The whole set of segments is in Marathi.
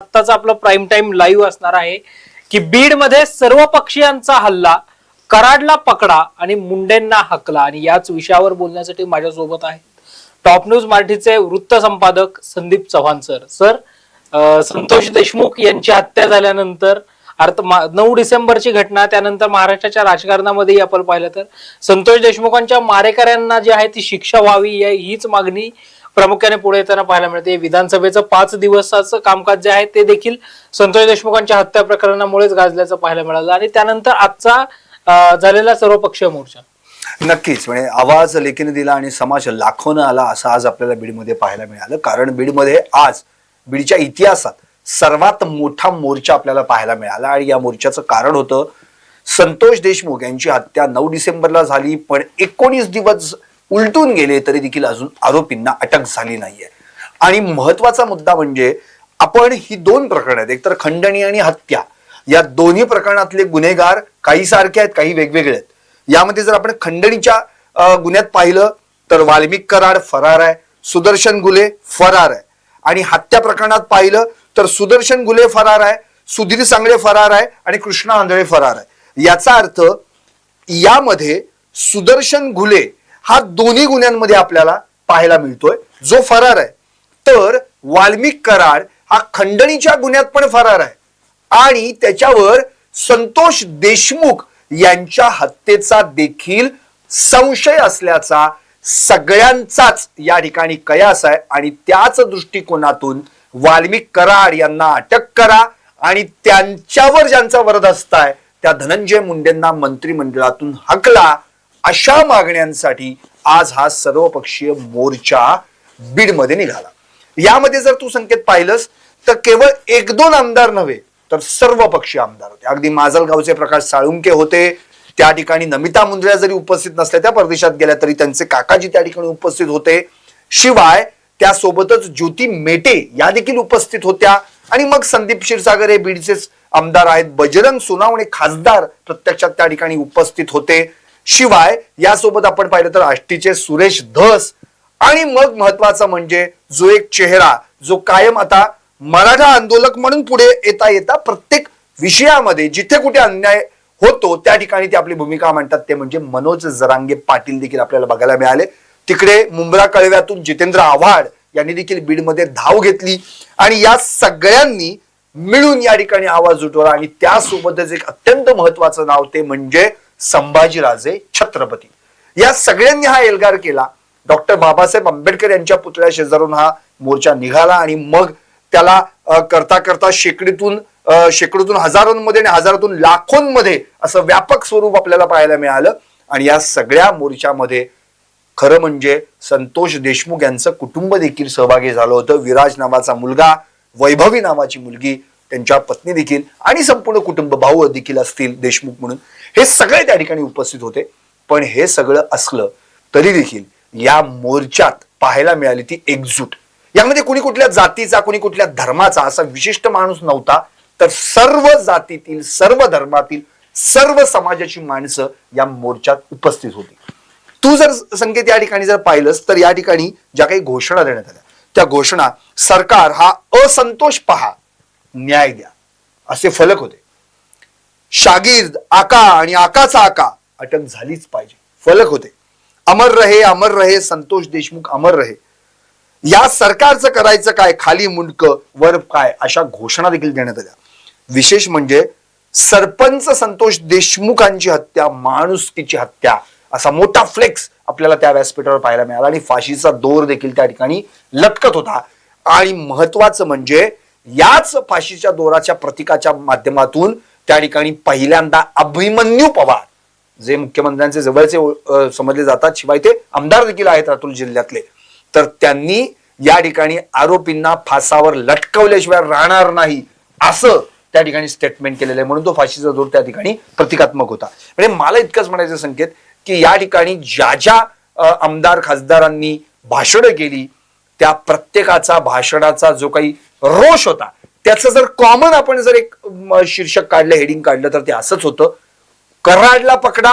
आत्ताचा आपलं प्राईम टाइम लाईव्ह असणार आहे की बीडमध्ये सर्व पक्षीयांचा हल्ला कराडला पकडा आणि मुंडेंना हकला. आणि याच विषयावर बोलण्यासाठी माझ्यासोबत आहेत टॉप न्यूज मराठीचे वृत्त संपादक संदीप चव्हाण सर सर संतोष देशमुख यांची हत्या झाल्यानंतर अर्थ नऊ डिसेंबरची घटना त्यानंतर महाराष्ट्राच्या राजकारणामध्येही आपण पाहिलं तर संतोष देशमुखांच्या मारेकऱ्यांना जी आहे ती शिक्षा व्हावी हीच मागणी प्रामुख्याने पुढे येताना पाहायला मिळते. विधानसभेचं पाच दिवसाचं कामकाज जे आहे ते देखील संतोष देशमुखांच्या हत्या प्रकरणामुळेच गाजल्याचं पाहायला मिळालं. आणि त्यानंतर आजचा झालेला सर्वपक्षीय मोर्चा. नक्कीच. म्हणजे आवाज लेखीने दिला आणि समाज लाखोनं आला असं आज आपल्याला बीडमध्ये पाहायला मिळालं. कारण बीडमध्ये आज बीडच्या इतिहासात सर्वात मोठा मोर्चा आपल्याला पाहायला मिळाला. आणि या मोर्चाचं कारण होतं संतोष देशमुख यांची हत्या नऊ डिसेंबरला झाली पण एकोणीस दिवस उलटून गेले तरी देखील अजून आरोपींना अटक झाली नाहीये. आणि महत्त्वाचा मुद्दा म्हणजे आपण ही दोन प्रकरणं आहेत. एकतर खंडणी आणि हत्या. या दोन्ही प्रकरणातले गुन्हेगार काही सारखे आहेत काही वेगवेगळे आहेत. यामध्ये जर आपण खंडणीच्या गुन्ह्यात पाहिलं तर वाल्मिक कराड फरार आहे सुदर्शन गुले फरार आहे. आणि हत्या प्रकरणात पाहिलं तर सुदर्शन गुले फरार आहे सुधीर सांगळे फरार आहे आणि कृष्णा आंधळे फरार आहे. याचा अर्थ यामध्ये सुदर्शन घुले हा दोन्ही गुन्ह्यांमध्ये आपल्याला पाहायला मिळतोय. जो फरार आहे तर वाल्मिक कराड हा खंडणीच्या गुन्ह्यात पण फरार आहे. आणि त्याच्यावर संतोष देशमुख यांच्या हत्येचा देखील संशय असल्याचा सगळ्यांचाच या ठिकाणी कयास आहे. आणि त्याच दृष्टिकोनातून वाल्मिक कराड यांना अटक करा. आणि त्यांच्यावर ज्यांचा वरद आहे त्या धनंजय मुंडेंना मंत्रिमंडळातून हकला. अशा मागण्यांसाठी आज हा सर्वपक्षीय मोर्चा बीडमध्ये निघाला. यामध्ये जर तू संकेत पाहिलंस तर केवळ एक दोन आमदार नव्हे तर सर्व पक्षीय आमदार होते. अगदी माजलगावचे प्रकाश साळुंके होते त्या ठिकाणी नमिता मुंद्र्या जरी उपस्थित नसल्या त्या परदेशात गेल्या तरी त्यांचे काकाजी त्या ठिकाणी उपस्थित होते. शिवाय त्यासोबतच ज्योती मेटे या देखील उपस्थित होत्या. आणि मग संदीप क्षीरसागर हे बीडचेच आमदार आहेत. बजरंग सोनावणे खासदार प्रत्यक्षात त्या ठिकाणी उपस्थित होते. शिवाय यासोबत आपण पाहिलं तर आष्टीचे सुरेश धस आणि मग महत्त्वाचा म्हणजे जो एक चेहरा जो कायम आता मराठा आंदोलक म्हणून पुढे येता येता प्रत्येक विषयामध्ये जिथे कुठे अन्याय होतो त्या ठिकाणी ते आपली भूमिका मांडतात. ते म्हणजे मनोज जरांगे पाटील देखील आपल्याला बघायला मिळाले. तिकडे मुंब्रा कळव्यातून जितेंद्र आव्हाड यांनी देखील बीडमध्ये धाव घेतली. आणि या सगळ्यांनी मिळून या ठिकाणी आवाज उठवला आणि त्यासोबतच एक अत्यंत महत्वाचं नाव ते म्हणजे संभाजीराजे छत्रपती. या सगळ्यांनी हा एल्गार केला. डॉक्टर बाबासाहेब आंबेडकर यांच्या पुतळ्या शेजारून हा मोर्चा निघाला आणि मग त्याला करता करता शेकडीतून शेकडोतून हजारोंमध्ये आणि हजारातून लाखोंमध्ये असं व्यापक स्वरूप आपल्याला पाहायला मिळालं. आणि या सगळ्या मोर्चामध्ये खरं म्हणजे संतोष देशमुख यांचं कुटुंब देखील सहभागी झालं होतं. विराज नावाचा मुलगा वैभवी नावाची मुलगी त्यांच्या पत्नी देखील आणि संपूर्ण कुटुंब भाऊ देखील असतील देशमुख म्हणून. हे सगळे त्या ठिकाणी उपस्थित होते. पण हे सगळं असलं तरी देखील या मोर्चात पाहायला मिळाली ती एकजूट. यामध्ये कुणी कुठल्या जातीचा कुणी कुठल्या धर्माचा असा विशिष्ट माणूस नव्हता तर सर्व जातीतील सर्व धर्मातील सर्व समाजाची माणसं या मोर्चात उपस्थित होती. तू जर संकेत या ठिकाणी जर पाहिलंस तर या ठिकाणी ज्या काही घोषणा देण्यात आल्या त्या घोषणा सरकार हा असंतोष पहा न्याय द्या. असे फलक होते. शागिर्द आका आणि आकाचा आका अटक झालीच पाहिजे. फलक होते. अमर रहे अमर रहे संतोष देशमुख अमर रहे. या सरकारचं करायचं काय? खाली मुंडक वर काय अशा घोषणा देखील देण्यात आल्या. विशेष म्हणजे सरपंच संतोष देशमुखांची हत्या माणुसकीची हत्या असा मोठा फ्लेक्स आपल्याला त्या व्यासपीठावर पाहायला मिळाला. आणि फाशीचा दोर देखील त्या ठिकाणी लटकत होता. आणि महत्वाचं म्हणजे याच फाशीच्या दोराच्या प्रतीकाच्या माध्यमातून त्या ठिकाणी पहिल्यांदा अभिमन्यू पवार जे मुख्यमंत्र्यांचे जवळचे समजले जातात. शिवाय ते आमदार देखील आहेत लातूर जिल्ह्यातले. तर त्यांनी या ठिकाणी आरोपींना फासावर लटकवल्याशिवाय राहणार नाही असं त्या ठिकाणी स्टेटमेंट केलेलं आहे. म्हणून तो फाशीचा जोर त्या ठिकाणी प्रतिकात्मक होता. म्हणजे मला इतकंच म्हणायचं संकेत की या ठिकाणी ज्या ज्या आमदार खासदारांनी भाषणं केली त्या प्रत्येकाचा भाषणाचा जो काही रोष होता त्याचं जर कॉमन आपण जर एक शीर्षक काढलं हेडिंग काढलं तर ते असंच होतं. कराडला पकडा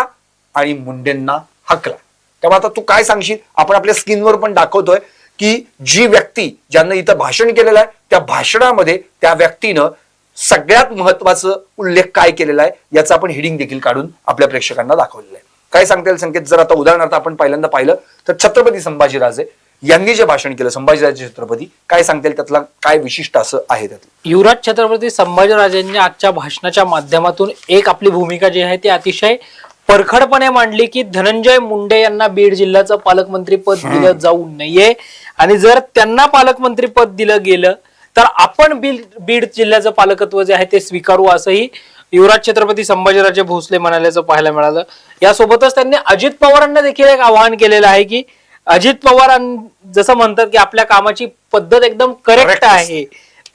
आणि मुंडेंना हकला. तेव्हा आता तू काय सांगशील? आपण आपल्या स्किनवर पण दाखवतोय की जी व्यक्ती ज्यांना इथं भाषण केलेलं आहे त्या भाषणामध्ये त्या व्यक्तीनं सगळ्यात महत्वाचं उल्लेख काय केलेला आहे याचा आपण हिडिंग देखील काढून आपल्या प्रेक्षकांना दाखवलेलं आहे. काय सांगता येईल संकेत? जर आता उदाहरणार्थ आपण पहिल्यांदा पाहिलं तर छत्रपती संभाजीराजे यांनी जे भाषण केलं संभाजीराजे छत्रपती काय सांगता येईल त्यातला काय विशिष्ट असं आहे त्यातलं? युवराज छत्रपती संभाजीराजेंनी आजच्या भाषणाच्या माध्यमातून एक आपली भूमिका जी आहे ती अतिशय परखडपणे मांडली की धनंजय मुंडे यांना बीड जिल्ह्याचं पालकमंत्री पद दिलं जाऊ नये. आणि जर त्यांना पालकमंत्री पद दिलं गेलं तर आपण बीड बीड जिल्ह्याचं पालकत्व जे आहे ते स्वीकारू असंही युवराज छत्रपती संभाजीराजे भोसले म्हणाल्याचं पाहायला मिळालं. यासोबतच त्यांनी अजित पवारांना देखील एक आवाहन केलेलं आहे की अजित पवार जसं म्हणतात की आपल्या कामाची पद्धत एकदम करेक्ट आहे.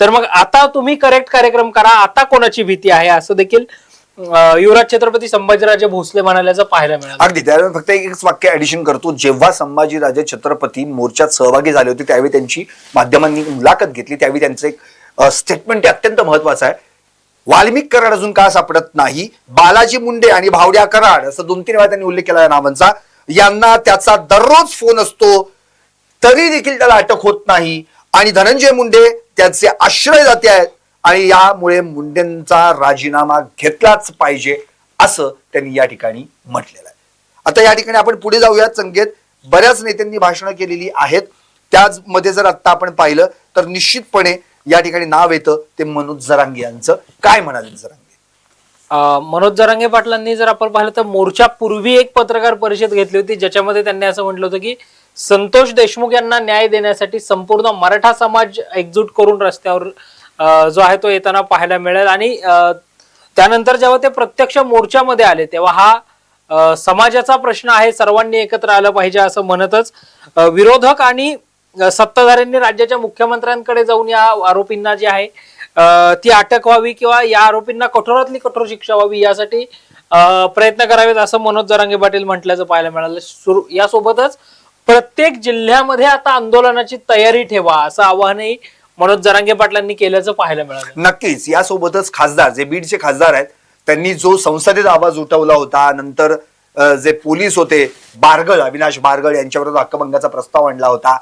तर मग आता तुम्ही करेक्ट कार्यक्रम करा आता कोणाची भीती आहे असं देखील युवराज छत्रपती संभाजीराजे भोसले म्हणाल्याचं पाहायला मिळालं. अगदी त्यावेळी फक्त एक एक वाक्य ऍडिशन करतो. जेव्हा संभाजीराजे छत्रपती मोर्चात सहभागी झाले होते त्यावेळी त्यांची माध्यमांनी मुलाखत घेतली. त्यावेळी त्यांचं एक स्टेटमेंट अत्यंत महत्वाचं आहे. वाल्मिक कराड अजून का सापडत नाही. बालाजी मुंडे आणि भावड्या कराड असं दोन तीन वेळा त्यांनी उल्लेख केला या नावांचा. यांना त्याचा दररोज फोन असतो. तरी देखील त्याला अटक होत नाही. आणि धनंजय मुंडे त्याचे आश्रय जाते आहेत. आणि यामुळे मुंडेंचा राजीनामा घेतलाच पाहिजे असं त्यांनी या ठिकाणी म्हटलेलं आहे. आता या ठिकाणी आपण पुढे जाऊयात संकेत. बऱ्याच नेत्यांनी भाषणं केलेली आहेत. त्याचमध्ये जर आता आपण पाहिलं तर निश्चितपणे या ठिकाणी नाव येतं ते मनोज जरांगे यांचं. काय म्हणाले जरांगे? मनोज जरांगे पाटलांनी जर आपण पाहिलं तर मोर्चा पूर्वी एक पत्रकार परिषद घेतली होती ज्याच्यामध्ये त्यांनी असं म्हटलं होतं की संतोष देशमुख यांना न्याय देण्यासाठी संपूर्ण मराठा समाज एकजूट करून रस्त्यावर जो आहे तो येताना पाहायला मिळेल. आणि त्यानंतर जेव्हा ते प्रत्यक्ष मोर्चामध्ये आले तेव्हा हा समाजाचा प्रश्न आहे सर्वांनी एकत्र आलं पाहिजे असं म्हणतच विरोधक आणि सत्ताधाऱ्यांनी राज्याच्या मुख्यमंत्र्यांकडे जाऊन या आरोपींना जी आहे ती अटक व्हावी किंवा या आरोपींना कठोरातली कठोर शिक्षा व्हावी यासाठी प्रयत्न करावेत असं मनोज जरांगे पाटील म्हटल्याचं पाहायला मिळालं. सुरू यासोबतच प्रत्येक जिल्ह्यामध्ये आता आंदोलनाची तयारी ठेवा असं आवाहनही मनोज जरांगे पाटलांनी केल्याचं पाहायला मिळालं. नक्कीच यासोबतच खासदार जे बीडचे खासदार आहेत त्यांनी जो संसदेत आवाज उठवला होता नंतर जे पोलीस होते बारगळ अविनाश बारगळ यांच्यावर हक्कभंगाचा प्रस्ताव आणला होता.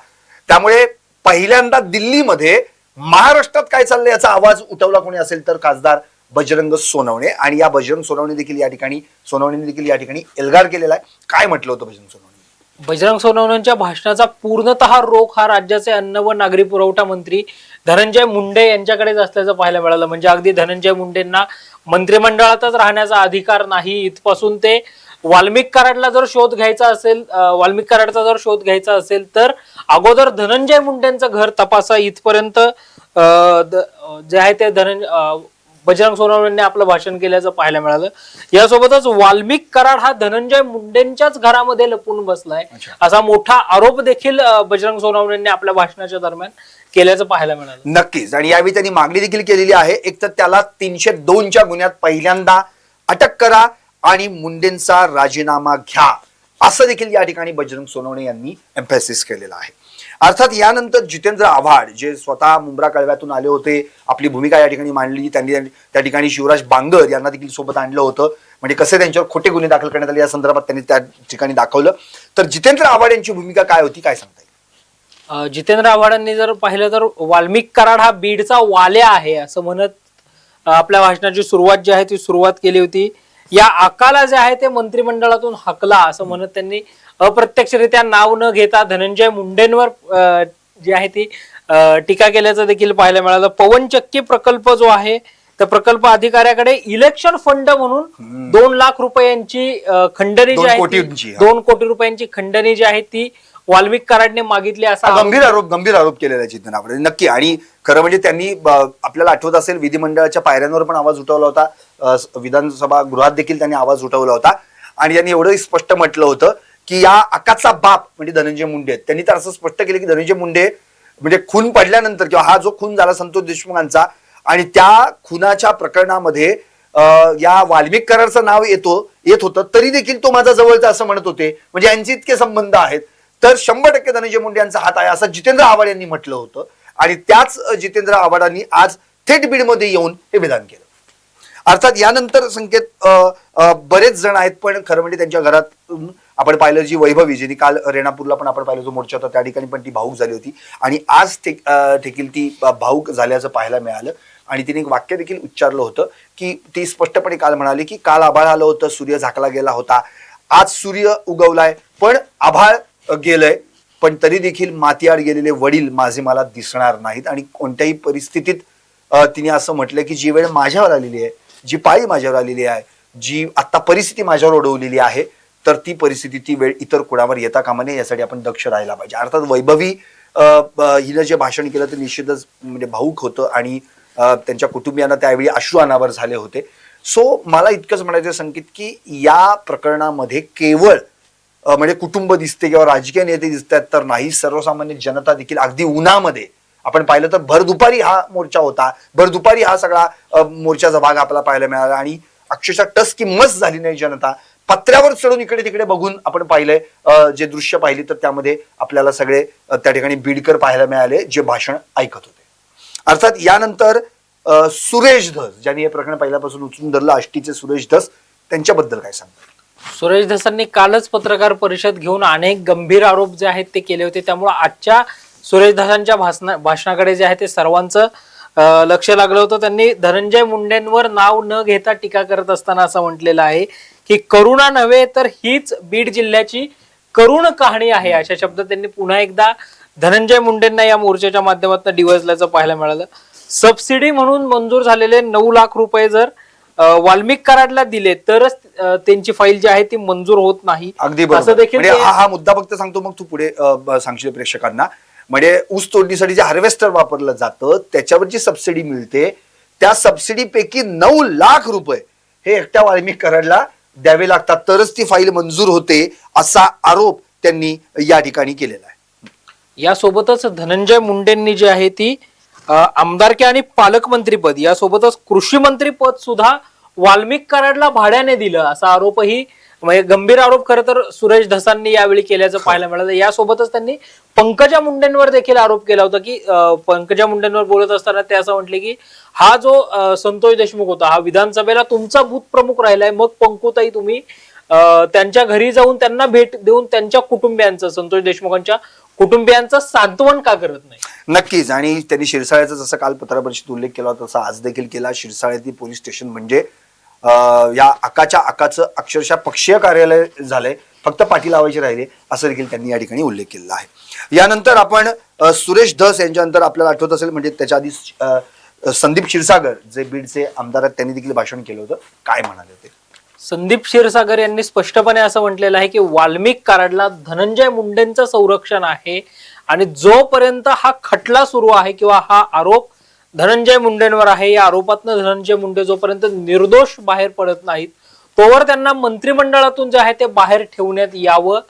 त्यामुळे पहिल्यांदा दिल्लीमध्ये महाराष्ट्रात काय चाललंय याचा आवाज उठवला कोणी असेल तर खासदार बजरंग सोनवणे. आणि या बजरंग सोनवणे देखील या ठिकाणी सोनवणे देखील या ठिकाणी एल्गार केलेला आहे. काय म्हटलं होतं बजरंग सोनवणे? बजरंग सोनवणेंच्या भाषणाचा पूर्णतः रोख हा राज्याचे अन्न व नागरी पुरवठा मंत्री धनंजय मुंडे यांच्याकडेच असल्याचं पाहायला मिळालं. म्हणजे अगदी धनंजय मुंडेंना मंत्रिमंडळातच राहण्याचा अधिकार नाही. इथपासून ते वाल्मिक कराडला जर शोध घ्यायचा असेल वाल्मिक कराडचा जर शोध घ्यायचा असेल तर अगोदर धनंजय मुंडेंचं घर तपासा इथपर्यंत जे आहे ते धनंजय बजरंग सोनवणेंनी आपलं भाषण केल्याचं पाहायला मिळालं. यासोबतच वाल्मिक कराड हा धनंजय मुंडेंच्याच घरामध्ये लपून बसलाय. असा मोठा आरोप देखील बजरंग सोनवणेंनी आपल्या भाषणाच्या दरम्यान केल्याचं पाहायला मिळालं. नक्कीच. आणि यावेळी त्यांनी मागणी देखील केलेली आहे. एक तर त्याला तीनशे दोनच्या गुन्ह्यात पहिल्यांदा अटक करा आणि मुंडेंचा राजीनामा घ्या. असं देखील या ठिकाणी बजरंग सोनवणे यांनी एम्फेसिस केलेलं आहे. अर्थात यानंतर जितेंद्र आव्हाड जे स्वतः मुंब्रा कळव्यातून आले होते आपली भूमिका या ठिकाणी मांडली त्यांनी त्या ठिकाणी शिवराज बांगर यांना देखील सोबत आणलं होतं. म्हणजे कसे त्यांच्यावर खोटे गुन्हे दाखल करण्यात आले या संदर्भात त्यांनी त्या ठिकाणी दाखवलं. तर जितेंद्र आव्हाड यांची भूमिका काय होती काय सांगता येईल? जितेंद्र आव्हाडांनी जर पाहिलं तर वाल्मिक कराड हा बीडचा वाल्या आहे असं म्हणत आपल्या भाषणाची सुरुवात जी आहे ती सुरुवात केली होती. या आकाला जे आहे ते मंत्रिमंडळातून हकला असं म्हणत त्यांनी अप्रत्यक्षरित्या नाव न घेता धनंजय मुंडेंवर जी आहे ती टीका केल्याचं देखील पाहायला मिळालं पवनचक्की प्रकल्प जो आहे त्या प्रकल्प अधिकाऱ्याकडे इलेक्शन फंड म्हणून दोन लाख रुपयांची खंडणी जी आहे. दोन कोटी रुपयांची खंडणी जी आहे ती वाल्मिक कराडने मागितली असा गंभीर आरोप गंभीर आरोप केलेला आहे जितेंद्र आव्हाड नक्की. आणि खरं म्हणजे त्यांनी आपल्याला आठवत असेल विधिमंडळाच्या पायऱ्यांवर पण आवाज उठवला होता. विधानसभा गृहात देखील त्यांनी आवाज उठवला होता. आणि त्यांनी एवढंही स्पष्ट म्हटलं होतं की या अकाचा बाप म्हणजे धनंजय मुंडे आहेत. त्यांनी तर असं स्पष्ट केलं की धनंजय मुंडे म्हणजे खून पडल्यानंतर किंवा हा जो खून झाला संतोष देशमुखांचा आणि त्या खुनाच्या प्रकरणामध्ये या वाल्मिक करारचं नाव येतो येत होतं तरी देखील तो माझा जवळचा असं म्हणत होते. म्हणजे यांचे इतके संबंध आहेत. तर शंभर टक्के धनंजय मुंडे यांचा हात आहे असं जितेंद्र आव्हाड यांनी म्हटलं होतं. आणि त्याच जितेंद्र आव्हाडांनी आज थेट बीडमध्ये येऊन हे विधान केलं. अर्थात यानंतर संकेत बरेच जण आहेत पण खरं म्हणजे त्यांच्या घरात आपण पाहिलं जी वैभवी जिने काल रेणापूरला पण आपण पाहिलं जो मोर्चा होता त्या ठिकाणी पण ती भाऊक झाली होती. आणि आज ते देखील ती भाऊक झाल्याचं पाहायला मिळालं. आणि तिने एक वाक्य देखील उच्चारलं होतं की ती स्पष्टपणे काल म्हणाली की काल आभाळ आलं होतं सूर्य झाकला गेला होता. आज सूर्य उगवलाय पण आभाळ गेलंय. पण तरी देखील मातीआड गेलेले वडील माझे मला दिसणार नाहीत आणि कोणत्याही परिस्थितीत तिने असं म्हटलं की जी वेळ माझ्यावर आलेली आहे जी पाळी माझ्यावर आलेली आहे जी आता परिस्थिती माझ्यावर ओढवलेली आहे तर ती परिस्थिती ती वेळ इतर कुणावर येता कामा नये यासाठी आपण दक्ष राहायला पाहिजे. अर्थात वैभवी हिनं जे भाषण केलं ते निश्चितच म्हणजे भाऊक होतं आणि त्यांच्या कुटुंबियांना त्यावेळी अश्रू अनावर झाले होते. सो मला इतकंच म्हणायचं संकेत की या प्रकरणामध्ये केवळ म्हणजे कुटुंब दिसते किंवा राजकीय नेते दिसतात तर नाही. सर्वसामान्य जनता देखील अगदी उन्हामध्ये. आपण पाहिलं तर भर दुपारी हा मोर्चा होता. भर दुपारी हा सगळा मोर्चाचा भाग आपल्याला पाहायला मिळाला आणि अक्षरशः टस की मस झाली नाही जनता. पत्र्यावर चढून इकडे तिकडे बघून आपण पाहिलंय जे दृश्य पाहिली तर त्यामध्ये आपल्याला सगळे त्या ठिकाणी बीडकर पाहायला मिळाले जे भाषण ऐकत होते. अर्थात यानंतर सुरेश धस ज्यांनी हे प्रकरण पहिल्यापासून उचलून धरलं आष्टीचे सुरेश धस त्यांच्याबद्दल काय सांगतात सुरेश धसांनी कालच पत्रकार परिषद घेऊन अनेक गंभीर आरोप जे आहेत ते केले होते. त्यामुळे आजच्या सुरेश धसांच्या भाषणा भाषणाकडे जे आहे ते सर्वांचं लक्ष लागलं होतं. त्यांनी धनंजय मुंडेंवर नाव न घेता टीका करत असताना असं म्हटलेलं आहे की करुणा नव्हे तर हीच बीड जिल्ह्याची करुण कहाणी आहे. अशा शब्द त्यांनी पुन्हा एकदा धनंजय मुंडेंना या मोर्चाच्या माध्यमातून डिवसल्याचं पाहायला मिळालं. सबसिडी म्हणून मंजूर झालेले नऊ लाख रुपये जर वाल्मिक कराडला दिले तरच त्यांची फाईल जी आहे ती मंजूर होत नाही. अगदी असं देखील म्हणजे हा हा मुद्दा फक्त सांगतो मग तू पुढे अ, सांगशील प्रेक्षकांना. म्हणजे ऊस तोडणीसाठी जे हार्वेस्टर वापरलं जातं त्याच्यावर जी सबसिडी मिळते. त्या सबसिडी पैकी नऊ लाख रुपये हे एकट्या वाल्मिक कराडला द्यावे लागतात. तरच ती फाईल मंजूर होते असा आरोप त्यांनी या ठिकाणी केलेला आहे. यासोबतच धनंजय मुंडेंनी जी आहे ती आमदारकी आणि पालकमंत्रीपद यासोबतच कृषी मंत्री पद सुद्धा वाल्मिक कराडला भाड्याने दिलं असा आरोपही म्हणजे गंभीर आरोप खरं तर सुरेश धसांनी यावेळी केल्याचं पाहायला मिळालं. यासोबतच त्यांनी पंकजा मुंडेंवर देखील आरोप केला होता की पंकजा मुंडेंवर बोलत असताना ते असं म्हटले की हा जो संतोष देशमुख होता हा विधानसभेला तुमचा बूथ प्रमुख राहिलाय मग पंकुताई तुम्ही अं, त्यांच्या घरी जाऊन त्यांना भेट देऊन त्यांच्या कुटुंबियांचं संतोष देशमुखांच्या कुटुंबियांचं सांत्वन का करत नाही? नक्कीच. आणि त्यांनी शिरसाळ्याचा जसं काल पत्रपरिषदेत उल्लेख केला होता तसा आज देखील केला. शिरसाळ्यातील पोलीस स्टेशन म्हणजे या आकाच्या आकाचं अक्षरशः पक्षीय कार्यालय झालंय. फक्त पाठी लावायचे राहिले असं देखील त्यांनी या ठिकाणी उल्लेख केलेला आहे. यानंतर आपण सुरेश धस यांच्यानंतर आपल्याला आठवत असेल म्हणजे त्याच्या आधी संदीप क्षीरसागर जे बीडचे आमदार आहेत त्यांनी देखील भाषण केलं होतं. काय म्हणाले ते? संदीप क्षीरसागर यांनी स्पष्टपणे असं म्हटलेलं आहे की वाल्मिक कराडला धनंजय मुंडेंचं संरक्षण आहे आणि जोपर्यंत हा खटला सुरू आहे किंवा हा आरोप धनंजय मुंडेंवर आहे या आरोपातनं धनंजय मुंडे जोपर्यंत निर्दोष बाहेर पडत नाहीत तोवर त्यांना मंत्रिमंडळातून जे आहे ते बाहेर ठेवण्यात यावं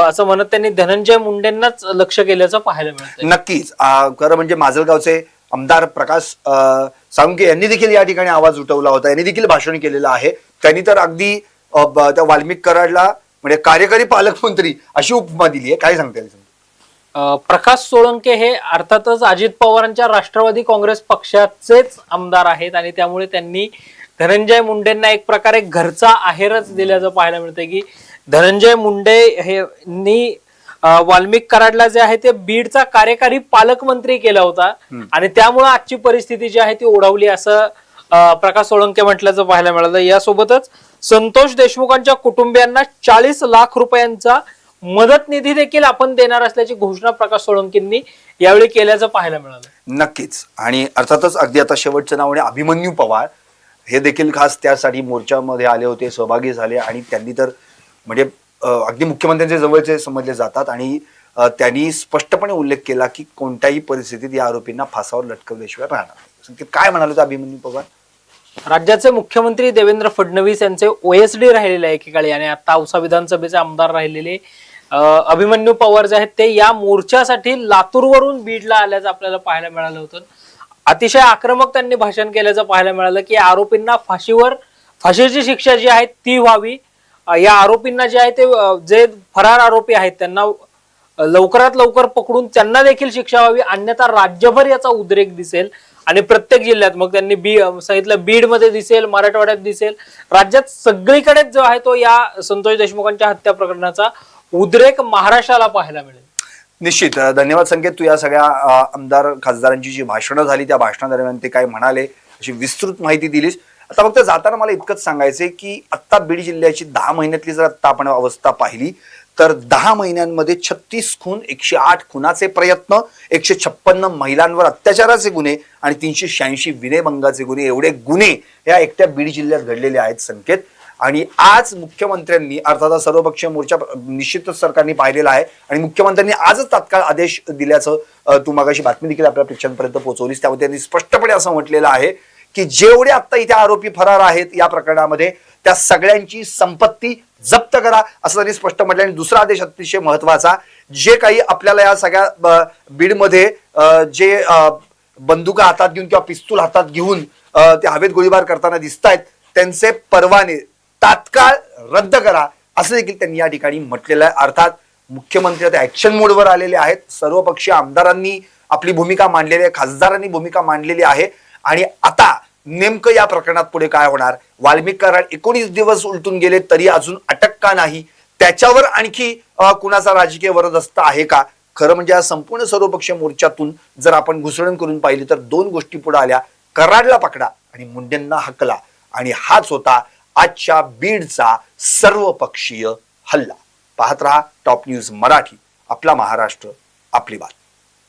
असं म्हणत त्यांनी धनंजय मुंडेंनाच लक्ष केल्याचं पाहायला मिळतं नक्कीच. खरं म्हणजे माजलगावचे आमदार प्रकाश अं, साळुंके यांनी देखील या ठिकाणी आवाज उठवला होता. यांनी देखील भाषण केलेलं आहे. त्यांनी तर अगदी त्या वाल्मिक कराडला म्हणजे कार्यकारी पालकमंत्री अशी उपमा दिली आहे. काय सांगता येईल? प्रकाश सोळंके हे अर्थातच अजित पवारांच्या राष्ट्रवादी काँग्रेस पक्षाचेच आमदार आहेत आणि त्यामुळे त्यांनी धनंजय मुंडेंना एक प्रकारे घरचा आहेरच दिल्याचं पाहायला मिळतंय की धनंजय मुंडे हे नी वाल्मिक कराडला जे आहे ते बीडचा कार्यकारी पालकमंत्री केला होता. आणि त्यामुळे आजची परिस्थिती जी आहे ती ओढवली असं प्रकाश सोळंके म्हटल्याचं पाहायला मिळालं यासोबतच संतोष देशमुखांच्या कुटुंबियांना चाळीस लाख रुपयांचा मदत निधी देखील आपण देणार असल्याची घोषणा प्रकाश सोळंकींनी यावेळी केल्याचं पाहायला मिळालं. नक्कीच. आणि अर्थातच अगदी आता शेवटचं नाव आहे अभिमन्यू पवार हे देखील खास त्यासाठी मोर्चामध्ये आले होते सहभागी झाले आणि त्यांनी तर म्हणजे अगदी मुख्यमंत्र्यांचे जवळचे समजले जातात आणि त्यांनी स्पष्टपणे उल्लेख केला की कोणत्याही परिस्थितीत या आरोपींना फासावर लटकवल्याशिवाय राहणार संकेत काय म्हणाले तर अभिमन्यू पवार? राज्याचे मुख्यमंत्री देवेंद्र फडणवीस यांचे ओएसडी राहिलेले आहे एकेकाळी आणि आता औसा विधानसभेचे आमदार राहिलेले अभिमन्यू पवार जे आहेत ते या मोर्चासाठी लातूरवरून बीडला आल्याचं आपल्याला पाहायला मिळालं होतं. अतिशय आक्रमक त्यांनी भाषण केल्याचं पाहायला मिळालं की आरोपींना फाशीवर फाशीची शिक्षा जी आहे ती व्हावी. या आरोपींना जे आहे ते जे फरार आरोपी आहेत त्यांना लवकरात लवकर पकडून त्यांना देखील शिक्षा व्हावी अन्यथा राज्यभर याचा उद्रेक दिसेल आणि प्रत्येक जिल्ह्यात. मग त्यांनी बी अं, सांगितलं बीडमध्ये दिसेल मराठवाड्यात दिसेल. राज्यात सगळीकडेच जो आहे तो या संतोष देशमुखांच्या हत्या प्रकरणाचा उद्रेक महाराष्ट्राला पाहायला मिळेल. निश्चित. धन्यवाद संकेत. तू या सगळ्या आमदार खासदारांची जी भाषणं झाली त्या भाषणादरम्यान ते काय म्हणाले अशी विस्तृत माहिती दिलीस. आता फक्त जाताना मला इतकंच सांगायचंय की आत्ता बीड जिल्ह्याची दहा महिन्यातली जर आत्ता आपण अवस्था पाहिली तर दहा महिन्यांमध्ये छत्तीस खून एकशे आठ खुनाचे प्रयत्न एकशे छप्पन्न महिलांवर अत्याचाराचे गुन्हे आणि तीनशे शहाऐंशी विनयभंगाचे गुन्हे. एवढे गुन्हे या एकट्या बीड जिल्ह्यात घडलेले आहेत संकेत. आणि आज मुख्यमंत्र्यांनी अर्थात सर्वपक्षीय मोर्चा निश्चितच सरकारने पाहिलेला आहे आणि मुख्यमंत्र्यांनी आजच तात्काळ आदेश दिल्याचं तू मागाशी बातमी देखील आपल्या प्रेक्षकांपर्यंत पोहोचवलीस. त्यामध्ये त्यांनी स्पष्टपणे असं म्हटलेलं आहे की जेवढे आत्ता इथे आरोपी फरार आहेत या प्रकरणामध्ये त्या सगळ्यांची संपत्ती जप्त करा असं त्यांनी स्पष्ट म्हटलं. आणि दुसरा आदेश अतिशय महत्त्वाचा जे काही आपल्याला या सगळ्या ब- बीडमध्ये जे बंदुका हातात घेऊन किंवा पिस्तूल हातात घेऊन ते हवेत गोळीबार करताना दिसत आहेत त्यांचे परवाने तात्काळ रद्द करा असं देखील त्यांनी या ठिकाणी म्हटलेलं आहे. अर्थात मुख्यमंत्री आता ऍक्शन मोडवर आलेले आहेत. सर्वपक्षीय आमदारांनी आपली भूमिका मांडलेली आहे खासदारांनी भूमिका मांडलेली आहे. आणि आता नेमकं या प्रकरणात पुढे काय होणार? वाल्मिक कराड एकोणीस दिवस उलटून गेले तरी अजून अटक का नाही? त्याच्यावर आणखी कुणाचा राजकीय वरदस्त आहे का? खरं म्हणजे या संपूर्ण सर्वपक्षीय मोर्चातून जर आपण घुसळण करून पाहिली तर दोन गोष्टी पुढे आल्या. कराडला पकडा आणि मुंडेंना हकला. आणि हाच होता आजच्या बीडचा सर्वपक्षीय हल्ला. पाहत रहा टॉप न्यूज मराठी. आपला महाराष्ट्र आपली बात